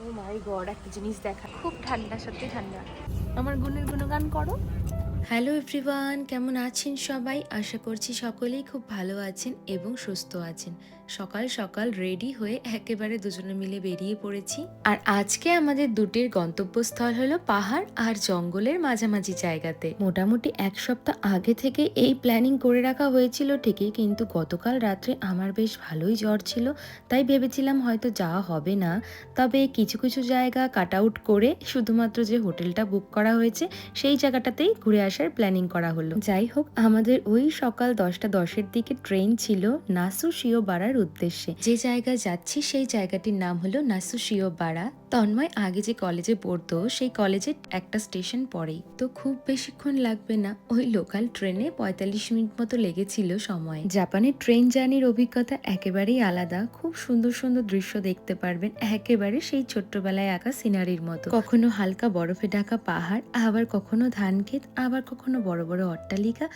ও মাই god একটা জিনিস দেখা। খুব ঠান্ডা সত্যি ঠান্ডা। আমার গুণের গুণগান করো। হ্যালো এভরিওয়ান কেমন আছেন সবাই? আশা করছি সকলেই খুব ভালো আছেন এবং সুস্থ আছেন। সকাল সকাল রেডি হয়ে একেবারে দুজনে মিলে বেরিয়ে পড়েছি। আর আজকে আমাদের দুটির গন্তব্যস্থল হলো পাহাড় আর জঙ্গলের মাঝামাঝি জায়গাতে। মোটামুটি এক সপ্তাহ আগে থেকে এই প্ল্যানিং করে রাখা হয়েছিল ঠিকই, কিন্তু গতকাল রাত্রে আমার বেশ ভালোই জ্বর ছিল, তাই ভেবেছিলাম হয়তো যাওয়া হবে না। তবে কিছু কিছু জায়গা কাট আউট করে শুধুমাত্র যে হোটেলটা বুক করা হয়েছে, সেই জায়গাটাতেই ঘুরে আসার প্ল্যানিং করা হলো। যাই হোক, আমাদের ওই সকাল দশটা দশের দিকে ট্রেন ছিল নাসু শিওবাড়ার উদ্দেশ্যে। যে জায়গায় যাচ্ছি, সেই জায়গাটির নাম হলো নাসু শিওবাড়া তন্ময় আগে যে কলেজে পড়তো, সেই কলেজের একটা স্টেশন পরেই। তো খুব বেশিক্ষণ লাগবে না, ওই লোকাল ট্রেনে পঁয়তাল্লিশ মিনিট মতো লেগেছিল সময়। জাপানের ট্রেন জার্নির অভিজ্ঞতা একেবারেই আলাদা। খুব সুন্দর সুন্দর দৃশ্য দেখতে পারবেন, একেবারে সেই ছোট্টবেলায় আঁকা সিনারির মতো। কখনো হালকা বরফে ঢাকা পাহাড়, আবার কখনো ধান ক্ষেত আবার কখনো বড় বড় অট্টালিকা,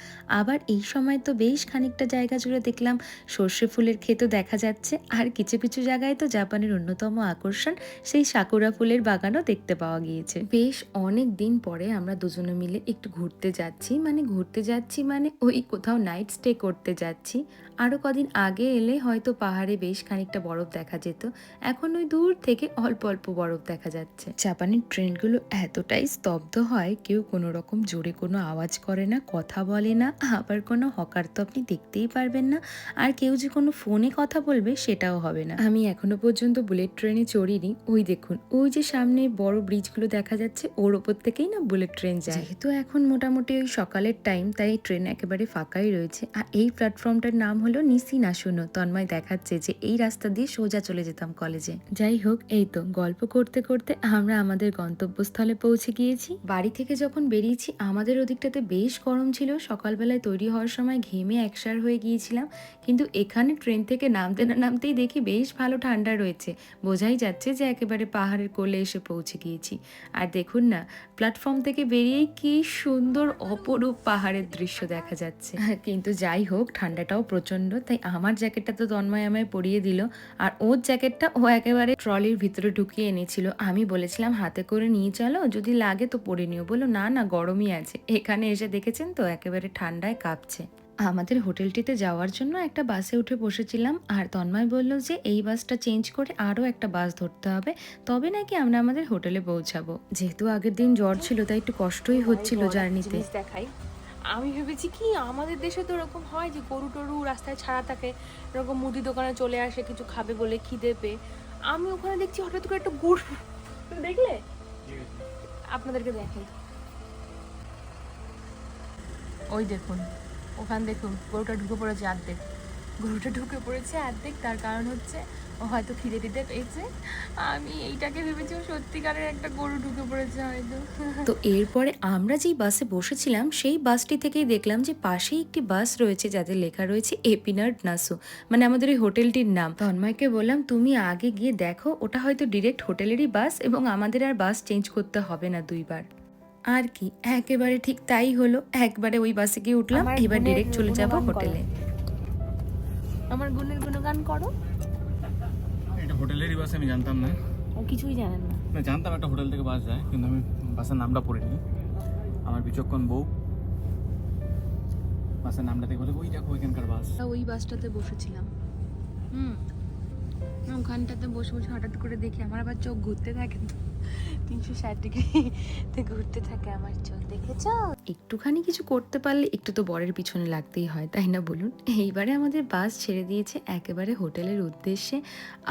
আবার এই সময় তো বেশ খানিকটা জায়গা জুড়ে দেখলাম। সর্ষে ফুলের ক্ষেতও দেখা যাচ্ছে। আর কিছু কিছু জায়গায় তো জাপানের অন্যতম আকর্ষণ, সেই সাকুরা ফুলের বাগানও দেখতে পাওয়া গিয়েছে। বেশ অনেক দিন পরে আমরা দুজনে মিলে একটু ঘুরতে যাচ্ছি। মানে ঘুরতে যাচ্ছি মানে ওই কোথাও নাইট স্টে করতে যাচ্ছি। আরও কদিন আগে এলে হয়তো পাহাড়ে বেশ খানিকটা বরফ দেখা যেত। এখন ওই দূর থেকে অল্প অল্প বরফ দেখা যাচ্ছে। জাপানের ট্রেনগুলো এতটাই স্তব্ধ হয়, কেউ কোনো রকম জোরে কোনো আওয়াজ করে না, কথা বলে না, আবার কোনো হকার তো আপনি দেখতেই পারবেন না। আর কেউ যে কোনো ফোনে কথা বলবে সেটাও হবে না। আমি এখনও পর্যন্ত বুলেট ট্রেনে চড়িনি। ওই দেখুন, ওই যে সামনে বড় ব্রিজগুলো দেখা যাচ্ছে, ওর ওপর থেকেই না বুলেট ট্রেন যায়। যেহেতু এখন মোটামুটি ওই সকালের টাইম, তাই ট্রেন একেবারে ফাঁকাই রয়েছে। আর এই প্ল্যাটফর্মটার নাম হলো নিসি নাসুনো তন্ময় দেখাচ্ছে যে এই রাস্তা দিয়ে সোজা চলে যেতাম কলেজে। যাই হোক, এই তো গল্প করতে করতে আমরা আমাদের গন্তব্যস্থলে পৌঁছে গিয়েছি। বাড়ি থেকে যখন বেরিয়েছি আমাদের ওদিকটাতে বেশ গরম ছিল। সকালবেলায় তৈরি হওয়ার সময় ঘেমে একসার হয়ে গিয়েছিলাম। কিন্তু এখানে ট্রেন থেকে নামতে না নামতেই দেখি বেশ ভালো ঠান্ডা রয়েছে। বোঝাই যাচ্ছে যে একেবারে পাহাড়ের কোলে এসে পৌঁছে গিয়েছি। আর দেখুন না, প্ল্যাটফর্ম থেকে বেরিয়েই কি সুন্দর অপরূপ পাহাড়ের দৃশ্য দেখা যাচ্ছে। কিন্তু যাই হোক, ঠান্ডাটাও প্রচণ্ড, তাই আমার জ্যাকেটটা তো তন্ময় আমায় পরিয়ে দিল। আর ওর জ্যাকেটটা ও একেবারে ট্রলির ভিতরে ঢুকিয়ে এনেছিল। আমি বলেছিলাম, হাতে করে নিয়ে চলো, যদি লাগে তো পরে নিও। বলো না না, গরমই আছে। এখানে এসে দেখেছেন তো একেবারে ঠান্ডায় কাঁপছে। আমাদের হোটেলটিতে যাওয়ার জন্য একটা বাসে উঠে বসেছিলাম আর তন্ময় বলল যে এই বাসটা চেঞ্জ করে আরও একটা বাস ধরতে হবে তবে নাকি আমরা আমাদের হোটেলে পৌঁছাবো। যেহেতু আগের দিন জ্বর ছিল তাই একটু কষ্টই হচ্ছিল জার্নিতে। দেখাই। আমি ভেবেছি কি আমাদের দেশে তো এরকম হয় যে গরু টরু রাস্তায় ছাড়া থাকে এরকম মুদি দোকানে চলে আসে কিছু খাবে বলে খিদে পেয়ে। আমি ওখানে দেখছি হঠাৎ করে একটা গুড় দেখলে? আপনাদেরকে দেখাই। ওই দেখুন, ওখান দেখুন, গরুটা ঢুকে পড়েছে অর্ধেক। গরুটা ঢুকে পড়েছে অর্ধেক, তার কারণ হচ্ছে ও হয়তো খিদে টিদে পেয়েছে। আমি এইটাকে ভেবেছি ও সত্যিকারের একটা গরু ঢুকে পড়েছে হয়তো। তো এরপরে আমরা যেই বাসে বসেছিলাম, সেই বাসটি থেকেই দেখলাম যে পাশেই একটি বাস রয়েছে, যাতে লেখা রয়েছে এপিনার্ড নাসু মানে আমাদের এই হোটেলটির নাম। তন্ময়কে বললাম, তুমি আগে গিয়ে দেখো, ওটা হয়তো ডিরেক্ট হোটেলেরই বাস এবং আমাদের আর বাস চেঞ্জ করতে হবে না দুইবার। আর কি একেবারে ঠিক তাই হলো। একবারে ওই বাসে গিয়ে উঠলাম এবার ডিরেক্ট চলে যাব হোটেলে আমার গুণের গুণগান করো। এটা হোটেলেরই বাস আমি জানতাম না। ও কিছুই জানেন না। না জানতাম একটা হোটেল থেকে বাস যায় কিন্তু আমি বাসের নামটা পড়ে পড়িনি। আমার বিচক্ষণ বউ। বাসের নামটা দেখে বলে ওই দেখো ওইখানকার বাস। তা ওই বাসটাতে বসেছিলাম। হুম ওখানটাতে বসে বসে হঠাৎ করে দেখি আমার আবার চোখ ঘুরতে থাকে তো তিনশো ষাট ডিগ্রিতে ঘুরতে থাকে আমার চোখ, দেখেছ? একটুখানি কিছু করতে পারলে একটু তো বরের পিছনে লাগতেই হয়, তাই না বলুন? এইবারে আমাদের বাস ছেড়ে দিয়েছে একেবারে হোটেলের উদ্দেশ্যে,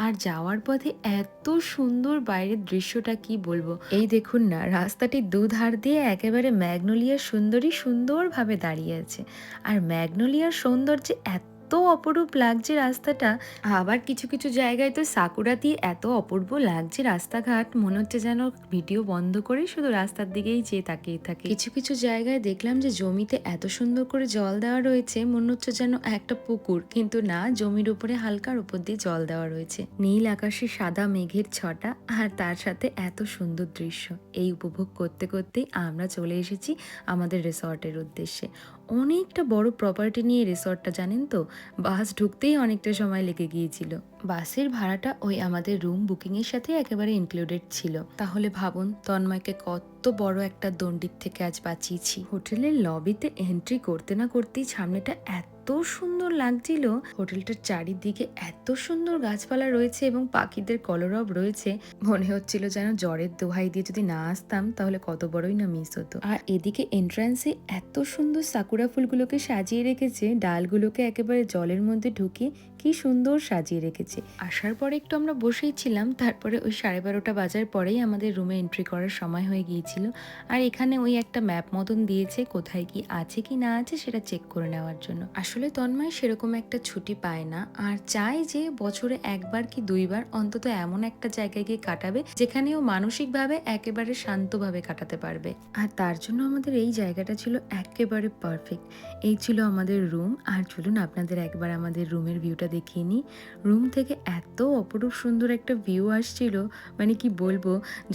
আর যাওয়ার পথে এত সুন্দর বাইরের দৃশ্যটা কি বলব? এই দেখুন না রাস্তাটির দুধার দিয়ে একেবারে ম্যাগনোলিয়ার সুন্দরী সুন্দরভাবে দাঁড়িয়ে আছে, আর ম্যাগনোলিয়ার সৌন্দর্যে এত অপরূপ লাগছে রাস্তাটা। আবার কিছু কিছু জায়গায় তো সাকুরা দিয়ে এত অপূর্ব লাগছে রাস্তাঘাট। মনে হচ্ছে যেন ভিডিও বন্ধ করে শুধু রাস্তার দিকেই চেয়ে তাকিয়ে থাকে। কিছু কিছু জায়গায় দেখলাম যে জমিতে এত সুন্দর করে জল দেওয়া রয়েছে, মনে হচ্ছে যেন একটা পুকুর। কিন্তু না, জমির উপরে হালকার উপর দিয়ে জল দেওয়া রয়েছে। নীল আকাশে সাদা মেঘের ছটা আর তার সাথে এত সুন্দর দৃশ্য। এই উপভোগ করতে করতেই আমরা চলে এসেছি আমাদের রিসর্টের উদ্দেশ্যে। অনেকটা বড় প্রপার্টি নিয়ে রিসর্টটা জানেন তো? বাস ঢুকতেই অনেকটা সময় লেগে গিয়েছিল। বাসের ভাড়াটা ওই আমাদের রুম বুকিংয়ের সাথে একেবারে ইনক্লুডেড ছিল। তাহলে ভাবুন, তন্ময়কে কত বড় একটা দণ্ডিত থেকে আজ বাঁচিয়েছি। হোটেলের লবিতে এন্ট্রি করতে না করতেই সামনেটা এত সুন্দর লাগছিল। হোটেলটার চারিদিকে এত সুন্দর গাছপালা রয়েছে এবং পাখিদের কলরব রয়েছে। মনে হচ্ছিল যেন জ্বরের দোহাই দিয়ে যদি না আসতাম, তাহলে কত বড়ই না মিস হতো। আর এদিকে এন্ট্রান্সে এত সুন্দর সাকুরা ফুলগুলোকে সাজিয়ে রেখেছে। ডালগুলোকে একেবারে জলের মধ্যে ঢুকিয়ে কি সুন্দর সাজিয়ে রেখেছে। আসার পরে একটু আমরা বসেই ছিলাম, তারপরে ওই সাড়ে বারোটা বাজার পরেই আমাদের রুমে এন্ট্রি করার সময় হয়ে গিয়েছিল। আর এখানে ওই একটা ম্যাপ মতন দিয়েছে, কোথায় কি আছে কি না আছে সেটা চেক করে নেওয়ার জন্য। আসলে তন্ময় সেরকম একটা ছুটি পায় না, আর চায় যে বছরে একবার কি দুইবার অন্তত এমন একটা জায়গায় গিয়ে কাটাবে, যেখানে ও মানসিকভাবে একেবারে শান্তভাবে কাটাতে পারবে। আর তার জন্য আমাদের এই জায়গাটা ছিল একেবারে পারফেক্ট এই ছিল আমাদের রুম আর চলুন আপনাদের একবার আমাদের রুমের ভিউটা দেখিয়ে নিই রুম থেকে এত অপরূপ সুন্দর একটা ভিউ আসছিল। মানে কি বলব,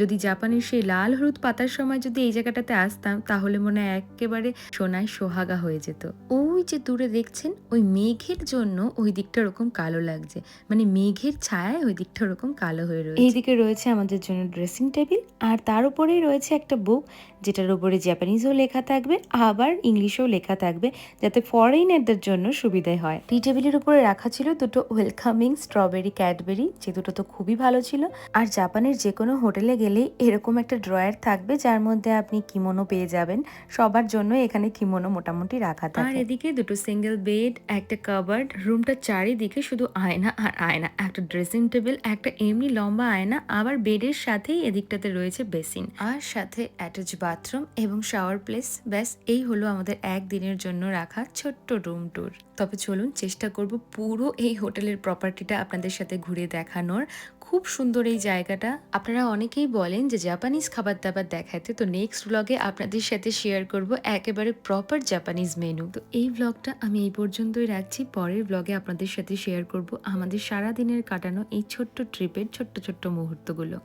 যদি জাপানের সেই লাল হলুদ পাতার সময় যদি এই জায়গাটাতে আসতাম, তাহলে মনে হয় একেবারে সোনায় সোহাগা হয়ে যেত। ওই যে দূরে দেখছেন, ওই মেঘের জন্য ওই দিকটা ওরকম কালো লাগছে। মানে মেঘের ছায়ায় ওই দিকটা ওরকম কালো হয়ে রয়েছে। এইদিকে রয়েছে আমাদের জন্য ড্রেসিং টেবিল আর তার উপরেই রয়েছে একটা বুক যেটার উপরে জাপানিজও লেখা থাকবে, আবার ইংলিশেও লেখা থাকবে, যাতে ফরেনারদের জন্য সুবিধে হয়। টি টেবিলের উপরে রাখা ছিল দুটো ওয়েলকামিং স্ট্রবেরি ক্যাডবেরি যে দুটো তো খুবই ভালো ছিল। আর জাপানের যে কোনো হোটেলে গেলেই এরকম একটা ড্রয়ার থাকবে যার মধ্যে আপনি কিমোনো পেয়ে যাবেন। সবার জন্য এখানে কিমোনো মোটামুটি রাখা থাকে। আর এদিকে দুটো সিঙ্গেল বেড একটা কাবার্ড রুমটার চারিদিকে শুধু আয়না আর আয়না একটা ড্রেসিং টেবিল একটা এমনি লম্বা আয়না আবার বেডের সাথেই এদিকটাতে রয়েছে বেসিন আর সাথে অ্যাটাচ বাথরুম এবং শাওয়ার প্লেস ব্যাস এই হলো আমাদের একদিনের জন্য রাখা ছোট্ট রুম ট্যুর তবে চলুন চেষ্টা করব পুরো এই হোটেলের প্রপার্টিটা আপনাদের সাথে ঘুরে দেখানোর। খুব সুন্দর এই জায়গাটা। আপনারা অনেকেই বলেন যে জাপানিজ খাবার দাবার দেখাতে তো নেক্সট ব্লগে আপনাদের সাথে শেয়ার করব একেবারে প্রপার জাপানিজ মেনু তো এই ব্লগটা আমি এই পর্যন্তই রাখছি। পরের ব্লগে আপনাদের সাথে শেয়ার করব আমাদের সারা দিনের কাটানো এই ছোট্ট ট্রিপের ছোট্ট ছোট্ট মুহূর্তগুলো।